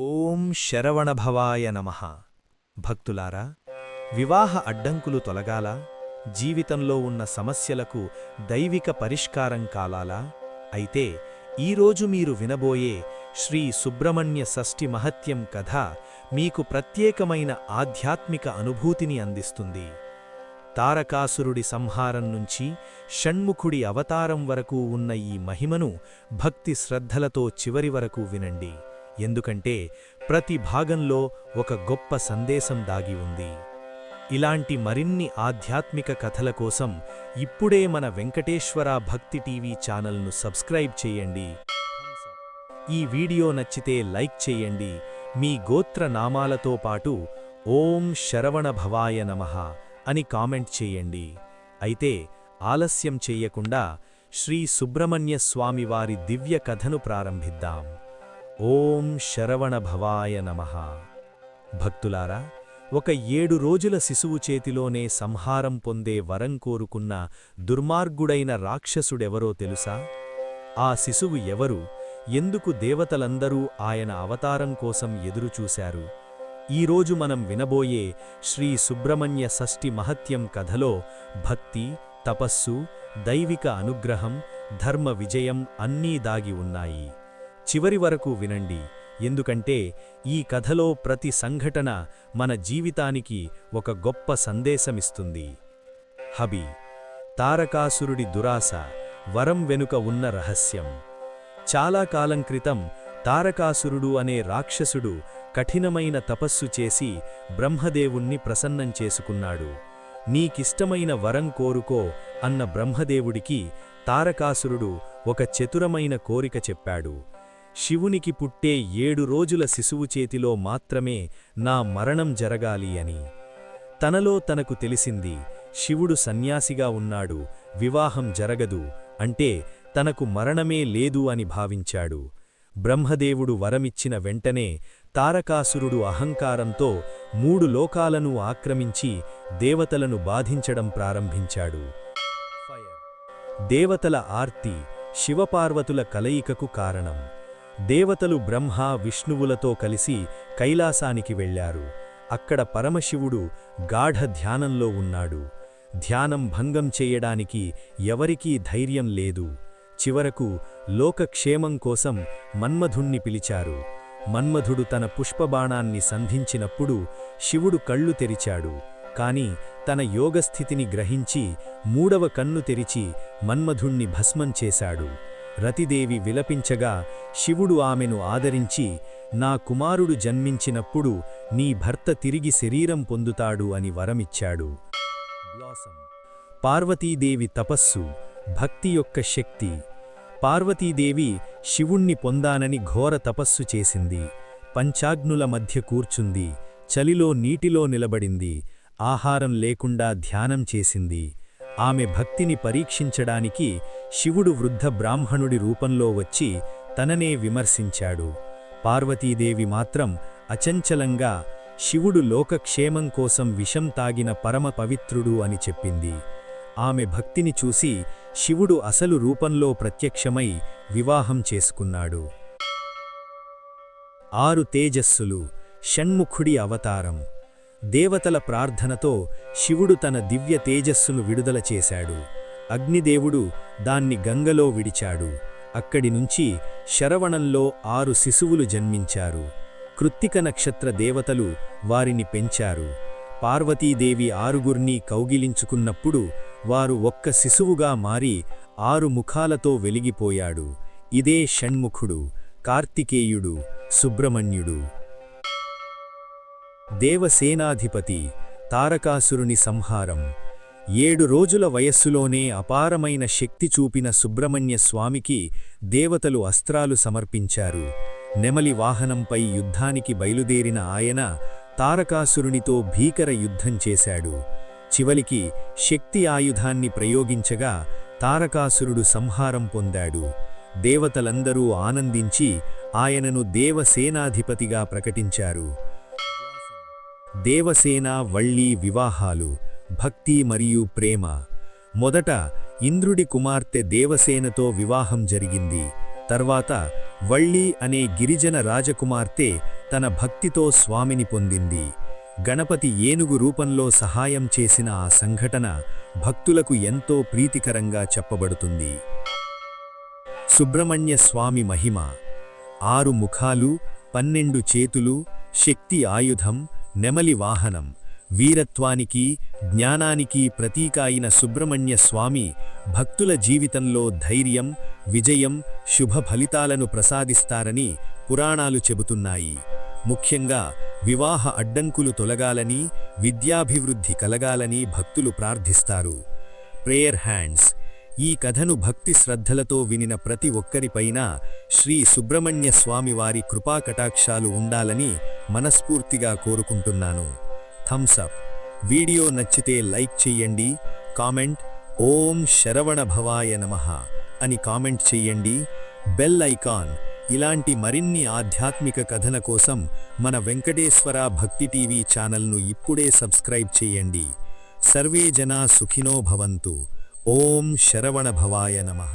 ఓం శరవణభవాయ నమ. భక్తులారా వివాహ అడ్డంకులు తొలగాల? జీవితంలో ఉన్న సమస్యలకు దైవిక పరిష్కారం కాలాలా? అయితే ఈరోజు మీరు వినబోయే శ్రీ సుబ్రహ్మణ్య షష్ఠి మహత్యం కథ మీకు ప్రత్యేకమైన ఆధ్యాత్మిక అనుభూతిని అందిస్తుంది. తారకాసురుడి సంహారం నుంచి షణ్ముఖుడి అవతారం వరకు ఉన్న ఈ మహిమను భక్తి శ్రద్ధలతో చివరి వరకు వినండి. ఎందుకంటే ప్రతి భాగంలో ఒక గొప్ప సందేశం దాగి ఉంది. ఇలాంటి మరిన్ని ఆధ్యాత్మిక కథల కోసం ఇప్పుడే మన వెంకటేశ్వర భక్తి టీవీ ఛానల్ను సబ్స్క్రైబ్ చేయండి. ఈ వీడియో నచ్చితే లైక్ చేయండి. మీ గోత్ర నామాలతో పాటు ఓం శరవణ భవాయ నమః అని కామెంట్ చేయండి. అయితే ఆలస్యం చెయ్యకుండా శ్రీ సుబ్రహ్మణ్య స్వామి వారి దివ్య కథను ప్రారంభిద్దాం. ఓం శరవణభవాయ నమ నమః. భక్తులారా ఒక ఏడు రోజుల శిశువు చేతిలోనే సంహారం పొందే వరం కోరుకున్న దుర్మార్గుడైన రాక్షసుడెవరో తెలుసా? ఆ శిశువు ఎవరు? ఎందుకు దేవతలందరూ ఆయన అవతారం కోసం ఎదురుచూశారు? ఈరోజు మనం వినబోయే శ్రీ సుబ్రహ్మణ్య షష్ఠి మహత్యం కథలో భక్తి తపస్సు దైవిక అనుగ్రహం ధర్మ విజయం అన్నీ దాగి ఉన్నాయి. చివరి వరకు వినండి. ఎందుకంటే ఈ కథలో ప్రతి సంఘటన మన జీవితానికి ఒక గొప్ప సందేశమిస్తుంది. హబి తారకాసురుడి దురాశ వరం వెనుక ఉన్న రహస్యం. చాలా కాలం క్రితం తారకాసురుడు అనే రాక్షసుడు కఠినమైన తపస్సు చేసి బ్రహ్మదేవుణ్ణి ప్రసన్నం చేసుకున్నాడు. నీకిష్టమైన వరం కోరుకో అన్న బ్రహ్మదేవుడికి తారకాసురుడు ఒక చతురమైన కోరిక చెప్పాడు. శివునికి పుట్టే ఏడు రోజుల శిశువు చేతిలో మాత్రమే నా మరణం జరగాలి అని. తనలో తనకు తెలిసింది శివుడు సన్యాసిగా ఉన్నాడు వివాహం జరగదు అంటే తనకు మరణమే లేదు అని భావించాడు. బ్రహ్మదేవుడు వరమిచ్చిన వెంటనే తారకాసురుడు అహంకారంతో మూడు లోకాలను ఆక్రమించి దేవతలను బాధించడం ప్రారంభించాడు. దేవతల ఆర్తి శివపార్వతుల కలయికకు కారణం. దేవతలు బ్రహ్మ విష్ణువులతో కలిసి కైలాసానికి వెళ్ళారు అక్కడ పరమశివుడు గాఢ ధ్యానంలో ఉన్నాడు. ధ్యానం భంగం చేయడానికి ఎవరికీ ధైర్యం లేదు. చివరకు లోకక్షేమం కోసం మన్మధుణ్ణి పిలిచారు. మన్మధుడు తన పుష్పబాణాన్ని సంధించినప్పుడు శివుడు కళ్ళు తెరిచాడు. కాని తన యోగస్థితిని గ్రహించి మూడవ కన్ను తెరిచి మన్మధుణ్ణి భస్మం చేశాడు. రతిదేవి విలపించగా శివుడు ఆమెను ఆదరించి నా కుమారుడు జన్మించినప్పుడు నీ భర్త తిరిగి శరీరం పొందుతాడు అని వరమిచ్చాడు. పార్వతీదేవి తపస్సు భక్తి యొక్క శక్తి. పార్వతీదేవి శివుణ్ణి పొందానని ఘోర తపస్సు చేసింది. పంచాగ్నుల మధ్య కూర్చుంది. చలిలో నీటిలో నిలబడింది. ఆహారం లేకుండా ధ్యానం చేసింది. ఆమె భక్తిని పరీక్షించడానికి శివుడు వృద్ధ బ్రాహ్మణుడి రూపంలో వచ్చి తననే విమర్శించాడు. పార్వతీదేవి మాత్రం అచంచలంగా శివుడు లోకక్షేమం కోసం విషం తాగిన పరమ పవిత్రుడు అని చెప్పింది. ఆమె భక్తిని చూసి శివుడు అసలు రూపంలో ప్రత్యక్షమై వివాహం చేసుకున్నాడు. ఆరు తేజస్సులు షణ్ముఖుడి అవతారం. దేవతల ప్రార్థనతో శివుడు తన దివ్య తేజస్సును విడుదల చేశాడు. అగ్నిదేవుడు దాన్ని గంగలో విడిచాడు. అక్కడి నుంచి శరవణంలో ఆరు శిశువులు జన్మించారు. కృత్తిక నక్షత్ర దేవతలు వారిని పెంచారు. పార్వతీదేవి ఆరుగుర్ని కౌగిలించుకున్నప్పుడు వారు ఒక్క శిశువుగా మారి ఆరు ముఖాలతో వెలిగిపోయాడు. ఇదే షణ్ముఖుడు కార్తికేయుడు సుబ్రహ్మణ్యుడు. దేవసేనాధిపతి తారకాసురుని సంహారం. ఏడు రోజుల వయస్సులోనే అపారమైన శక్తి చూపిన సుబ్రహ్మణ్య స్వామికి దేవతలు అస్త్రాలు సమర్పించారు. నెమలి వాహనంపై యుద్ధానికి బయలుదేరిన ఆయన తారకాసురునితో భీకర యుద్ధం చేశాడు. చివలికి శక్తి ఆయుధాన్ని ప్రయోగించగా తారకాసురుడు సంహారం పొందాడు. దేవతలందరూ ఆనందించి ఆయనను దేవసేనాధిపతిగా ప్రకటించారు. దేవసేన వళ్ళీ వివాహాలు భక్తి మరియు ప్రేమ. మొదట ఇంద్రుడి కుమార్తె దేవసేనతో వివాహం జరిగింది. తర్వాత వళ్ళి అనే గిరిజన రాజకుమార్తె తన భక్తితో స్వామిని పొందింది. గణపతి ఏనుగు రూపంలో సహాయం చేసిన ఆ సంఘటన భక్తులకు ఎంతో ప్రీతికరంగా చెప్పబడుతుంది. సుబ్రహ్మణ్య స్వామి మహిమ. ఆరు ముఖాలు పన్నెండు చేతులు శక్తి ఆయుధం నెమలి వాహనం. వీరత్వానికి జ్ఞానానికి ప్రతీక అయిన సుబ్రహ్మణ్య స్వామి భక్తుల జీవితంలో ధైర్యం విజయం శుభ ఫలితాలను ప్రసాదిస్తారని పురాణాలు చెబుతున్నాయి. ముఖ్యంగా వివాహ అడ్డంకులు తొలగాలని విద్యాభివృద్ధి కలగాలని భక్తులు ప్రార్థిస్తారు. ప్రేయర్ హ్యాండ్స్ ఈ కథను భక్తి శ్రద్ధలతో వినిన ప్రతి ఒక్కరిపైన శ్రీ సుబ్రహ్మణ్య స్వామివారి కృపాకటాక్షాలు ఉండాలని మనస్ఫూర్తిగా కోరుకుంటున్నాను. థమ్సప్ వీడియో నచ్చితే లైక్ చెయ్యండి. కామెంట్. ఓం శరవణ భవాయ నమః అని కామెంట్ చెయ్యండి. Bell icon. ఇలాంటి మరిన్ని ఆధ్యాత్మిక కథన కోసం మన వెంకటేశ్వర భక్తి టీవీ ఛానల్ను ఇప్పుడే సబ్స్క్రైబ్ చెయ్యండి. సర్వే జనా సుఖినో భవంతు. ఓం శరవణ భవాయ నమః